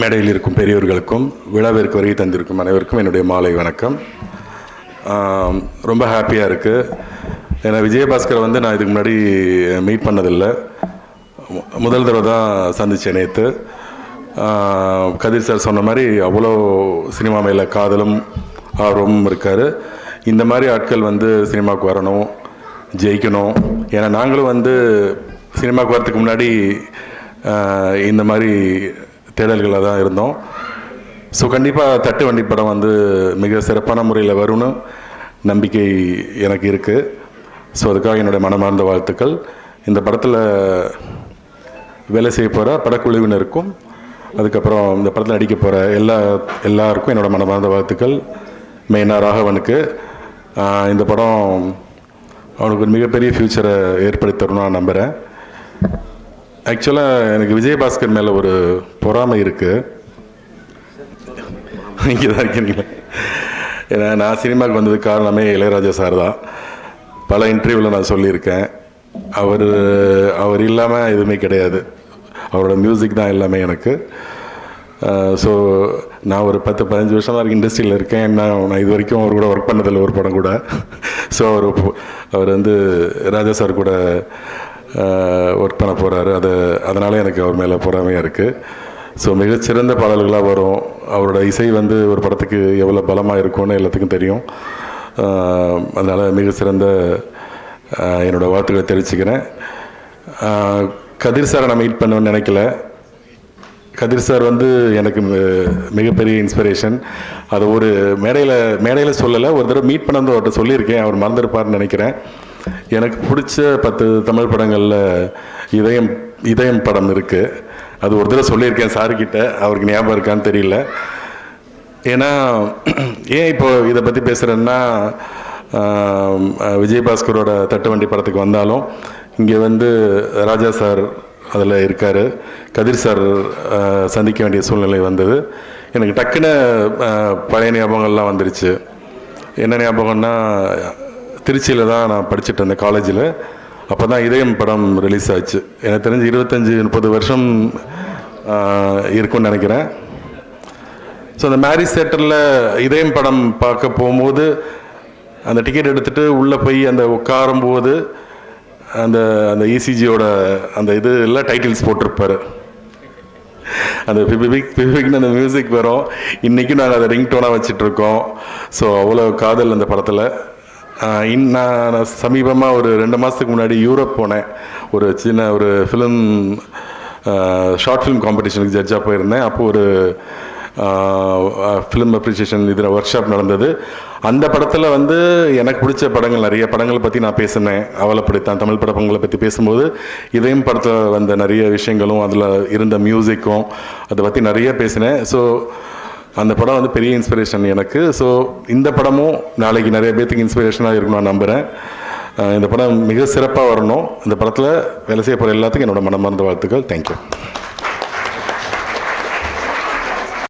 மேடையில் இருக்கும் பெரியவர்களுக்கும் விழாவிற்கு வருகை தந்திருக்கும் அனைவருக்கும் என்னுடைய மாலை வணக்கம். ரொம்ப ஹாப்பியாக இருக்குது ஏன்னா விஜயபாஸ்கரை வந்து நான் இதுக்கு முன்னாடி மீட் பண்ணதில்லை. முதல் தடவை தான் சந்தித்தேன் நேற்று கதிர் சார் சொன்ன மாதிரி அவ்வளோ சினிமா மேலே காதலும் ஆர்வமும் இருக்கார். இந்த மாதிரி ஆட்கள் வந்து சினிமாவுக்கு வரணும் ஜெயிக்கணும். ஏன்னா நாங்களும் வந்து சினிமாவுக்கு வரத்துக்கு முன்னாடி இந்த மாதிரி தேடல்களில் தான் இருந்தோம். ஸோ கண்டிப்பாக தட்டு வண்டி படம் வந்து மிக சிறப்பான முறையில் வரும்னு நம்பிக்கை எனக்கு இருக்குது ஸோ அதுக்காக என்னுடைய மனமார்ந்த வாழ்த்துக்கள். இந்த படத்தில் வேலை செய்ய போகிற படக்குழுவினருக்கும் அதுக்கப்புறம் இந்த படத்தில் நடிக்க போகிற எல்லா எல்லாருக்கும் என்னோடய மனமார்ந்த வாழ்த்துக்கள். மெயினாக ராகவனுக்கு இந்த படம் அவனுக்கு ஒரு மிகப்பெரிய ஃப்யூச்சரை ஏற்படுத்தி தரும்னு நான் நம்புகிறேன் ஆக்சுவலாக எனக்கு விஜயபாஸ்கர் மேலே ஒரு பொறாமை இருக்குது இங்கே தான் இருக்கீங்களா ஏன்னா நான் சினிமாவுக்கு வந்ததுக்கு காரணமே இளையராஜா சார் தான். பல இன்டர்வியூவில் நான் சொல்லியிருக்கேன். அவர் அவர் இல்லாமல் எதுவுமே கிடையாது. அவரோட மியூசிக் தான் எல்லாமே எனக்கு. ஸோ நான் ஒரு பத்து பதினஞ்சு வருஷமாக இருக்கு இண்டஸ்ட்ரியில் இருக்கேன். என்ன நான் இது வரைக்கும் அவர் கூட ஒர்க் பண்ணதில்லை ஒரு படம் கூட. ஸோ அவர் அவர் வந்து ராஜா சார் கூட ஒர்க் பண்ண போகிறாரு அது அதனால் எனக்கு அவர் மேலே பொறாமையாக இருக்குது ஸோ மிகச்சிறந்த பாடல்களாக வரும். அவரோட இசை வந்து ஒரு படத்துக்கு எவ்வளோ பலமாக இருக்கும்னு எல்லாத்துக்கும் தெரியும். அதனால் மிக சிறந்த என்னோட வாழ்த்துக்களை தெரிவிச்சுக்கிறேன். கதிர் சாரை நான் மீட் பண்ணணும்னு நினைக்கல. கதிர் சார் வந்து எனக்கு மிகப்பெரிய இன்ஸ்பிரேஷன் அதை ஒரு மேடையில் மேடையில் சொல்லலை. ஒரு தடவை மீட் பண்ணது அவர்கிட்ட சொல்லியிருக்கேன். அவர் மறந்துருப்பார்னு நினைக்கிறேன். எனக்கு பிடிச்ச பத்து தமிழ் படங்களில் இதயம் இதயம் படம் இருக்குது அது ஒரு தடவை சொல்லியிருக்கேன் சார்கிட்ட. அவருக்கு ஞாபகம் இருக்கான்னு தெரியல. ஏன்னா ஏன் இப்போ இதை பற்றி பேசுகிறேன்னா விஜயபாஸ்கரோட தட்டுவண்டி படத்துக்கு வந்தாலும் இங்கே வந்து ராஜா சார் அதில் இருக்கார். கதிர் சார் சந்திக்க வேண்டிய சூழ்நிலை வந்தது. எனக்கு டக்குன்னு பழைய ஞாபகங்கள்லாம் வந்துருச்சு. என்ன ஞாபகம்னா திருச்சியில் தான் நான் படிச்சுட்டு இருந்தேன் காலேஜில் அப்போ தான் இதயம் படம் ரிலீஸ் ஆச்சு. எனக்கு தெரிஞ்சு இருபத்தஞ்சி முப்பது வருஷம் இருக்கும்னு நினைக்கிறேன். ஸோ அந்த மேரிஸ் தேட்டரில் இதயம் படம் பார்க்க போகும்போது அந்த டிக்கெட் எடுத்துகிட்டு உள்ளே போய் அந்த உட்காரும்போது அந்த அந்த இசிஜியோட அந்த இது எல்லாம் டைட்டில்ஸ் போட்டிருப்பார். அந்த பிபிபிக் பிபிபிக்னு அந்த மியூசிக் வரும். இன்றைக்கும் நாங்கள் அதை ரிங் டோனாக வச்சுட்ருக்கோம் ஸோ அவ்வளோ காதல் அந்த படத்தில். இன் நான் சமீபமாக ஒரு ரெண்டு மாதத்துக்கு முன்னாடி யூரோப் போனேன். ஒரு சின்ன ஒரு ஃபிலிம் ஷார்ட் ஃபிலிம் காம்படிஷனுக்கு ஜட்ஜாக போயிருந்தேன். அப்போ ஒரு ஃபிலிம் அப்ரிசியேஷன் இதில் ஒர்க் ஷாப் நடந்தது. அந்த படத்தில் வந்து எனக்கு பிடிச்ச படங்கள் நிறைய படங்களை பற்றி நான் பேசினேன். அவளை பிடித்தான். தமிழ் படங்களை பற்றி பேசும்போது இதையும் படத்தில் வந்த நிறைய விஷயங்களும் அதில் இருந்த மியூசிக்கும் அதை பற்றி நிறைய பேசினேன். ஸோ அந்த படம் வந்து பெரிய இன்ஸ்பிரேஷன் எனக்கு. ஸோ இந்த படமும் நாளைக்கு நிறைய பேர்த்துக்கு இன்ஸ்பிரேஷனாக இருக்கும் நான் நம்புகிறேன் இந்த படம் மிக சிறப்பாக வரணும். இந்த படத்தில் வேலை செய்ய போகிற எல்லாத்துக்கும் என்னோட மனமார்ந்த வாழ்த்துக்கள். தேங்க்யூ